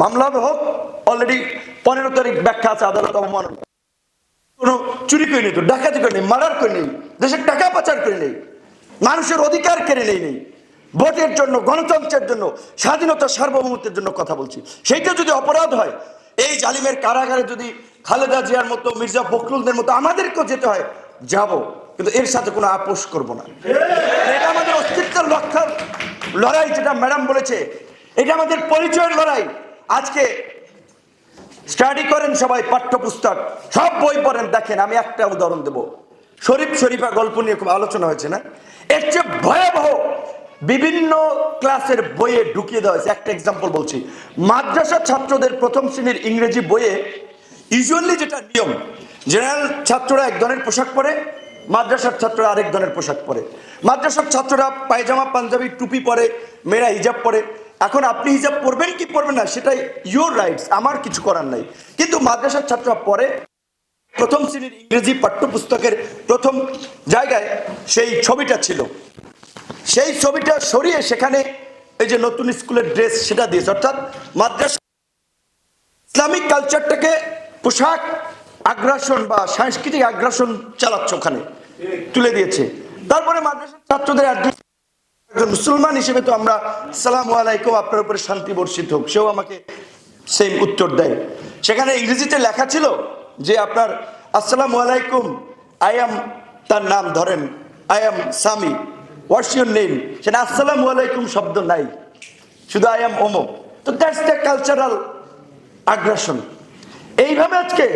মামলা হোক অলরেডি পনেরো তারিখ ব্যাখ্যা আছে, আদালত অবমাননা। কোনো চুরি করে নেই তো, ডাকাতি করে নেই, মার্ডার করে নেই, দেশের টাকা পাচার করে নেই, মানুষের অধিকার কেড়ে নেই নেই। ভোটের জন্য, গণতন্ত্রের জন্য, স্বাধীনতা সার্বভৌমত্বের জন্য কথা বলছি। সেইটা যদি অপরাধ হয়, এই জালিমের কারাগারে যদি খালেদা জিয়ার মতো, মির্জা ফখরুলদের মতো আমাদেরকেও যেতে হয়, যাব। কিন্তু এর সাথে কোনো আপোষ করব না। এটা আমাদের অস্তিত্বের রক্ষার লড়াই, যেটা ম্যাডাম বলেছে। এটা আমাদের পরিচয়ের লড়াই। আজকে স্টাডি করেন সবাই, পাঠ্যপুস্তক, সব বই পড়েন, দেখেন, আমি একটা উদাহরণ দেব। শরীফ শরীফা গল্প নিয়ে খুব আলোচনা হয়েছে না? এর চেয়ে ভয়াবহ বিভিন্ন ক্লাসের বইয়ে ঢুকিয়ে দেওয়া হয়েছে। একটা এক্সাম্পল বলছি। মাদ্রাসা ছাত্রদের প্রথম শ্রেণির ইংরেজি বইয়ে ইউজুয়ালি যেটা নিয়ম জেনারেল ছাত্ররা এক ধরনের পোশাক পরে, মাদ্রাসার ছাত্ররা আরেক ধরনের পোশাক পরে। মাদ্রাসার ছাত্ররা পায়জামা, পাঞ্জাবি, টুপি পরে, মেয়েরা হিজাব পরে। এখন আপনি হিজাব পড়বেন কি পরবেন না, সেটাই ইউর রাইটস আমার কিছু করার নাই। কিন্তু মাদ্রাসার ছাত্ররা পরে প্রথম শ্রেণির ইংরেজি পাঠ্যপুস্তকের প্রথম জায়গায় সেই ছবিটা ছিল। সেই ছবিটা সরিয়ে সেখানে এই যে নতুন স্কুলের ড্রেস সেটা দিয়েছে। অর্থাৎ মাদ্রাসা ইসলামিক কালচারটাকে পোশাক আগ্রাসন বা সাংস্কৃতিক আগ্রাসন চালাচ্ছে ওখানে, তুলে দিয়েছে। তারপরে মাদ্রাসার ছাত্রদের মুসলমান হিসেবে তো আমরা সালাম আলাইকুম, আপনার উপরে শান্তি বর্ষিত হোক। সেও আমাকে সেম উত্তর দেয়। সেখানে ইংরেজিতে লেখা ছিল যে আপনার, আসসালামু আলাইকুম আই এম তার নাম ধরেন I am Sami what's your name সেটা আসসালামু আলাইকুম শব্দ নাই, শুধু আই এম ওমো তো দ্যাটস দ্য কালচারাল আগ্রাসন এইভাবে আজকে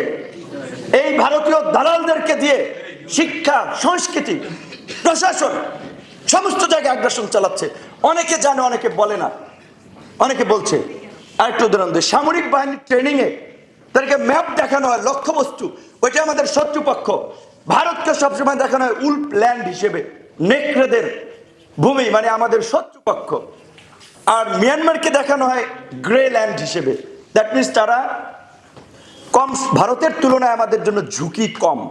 এই ভারতীয় দালালদেরকে দিয়ে শিক্ষা, সংস্কৃতি, প্রশাসন সমস্ত জায়গায় আগ্রাসন চালাচ্ছে। অনেকে জানে, অনেকে বলে না। অনেকে বলছে, আরেকটু উদাহরণ দিই। সামরিক বাহিনীর ট্রেনিংয়ে তাদেরকে ম্যাপ দেখানো হয়, লক্ষ্যবস্তু। ওইটা আমাদের শত্রুপক্ষ। ভারতকে সবসময় দেখানো হয় উল্প ল্যান্ড হিসেবে। নেকড়েদের ভূমি মানে আমাদের শত্রুপক্ষ। আর মিয়ানমারকে দেখানো হয় গ্রে ল্যান্ড হিসেবে। দ্যাট মিনস তারা কম, ভারতের তুলনায় আমাদের জন্য ঝুঁকি কম।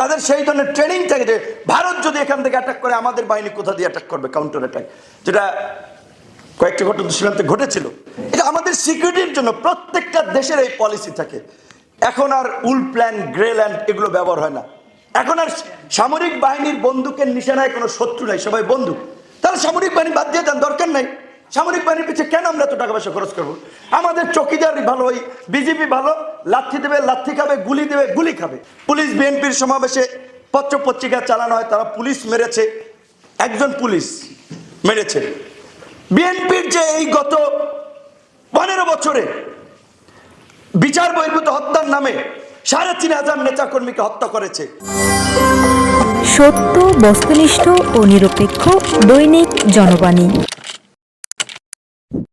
তাদের সেই ধরনের ট্রেনিং থাকে যে ভারত যদি এখান থেকে অ্যাটাক করে, আমাদের বাহিনী কোথা দিয়ে অ্যাটাক করবে? কাউন্টার অ্যাটাক যেটা কয়েকটি ঘটনা সীমান্তে ঘটেছিল। এটা আমাদের সিকিউরিটির জন্য প্রত্যেকটা দেশের এই পলিসি থাকে। এখন আর উল প্ল্যান, গ্রে ল্যান্ড এগুলো ব্যবহার হয় না। এখন আর সামরিক বাহিনীর বন্দুকের নিশানায় কোনো শত্রু নাই, সবাই বন্ধু তাহলে সামরিক বাহিনী বাদ দিয়ে দেন, দরকার নাই। সামরিক বাহিনীর পিছিয়ে কেন আমরা এত টাকা পয়সা খরচ করব? আমাদের চকিদার ভালো, ওই বিজেপি ভালো, লাথি দেবে, লাথি খাবে, গুলি দেবে, গুলি খাবে। পুলিশ, বিএনপির সমাবেশে পত্র পত্রিকা চালানো হয়, তারা পুলিশ মেরেছে, একজন পুলিশ মেরেছে। বিএনপির যে এই গত পনেরো বছরে বিচার বহির্ভূত হত্যার নামে সাড়ে তিন হাজার নেতাকর্মীকে হত্যা করেছে। সত্য, বস্তুনিষ্ঠ ও নিরপেক্ষ দৈনিক জনবাণী।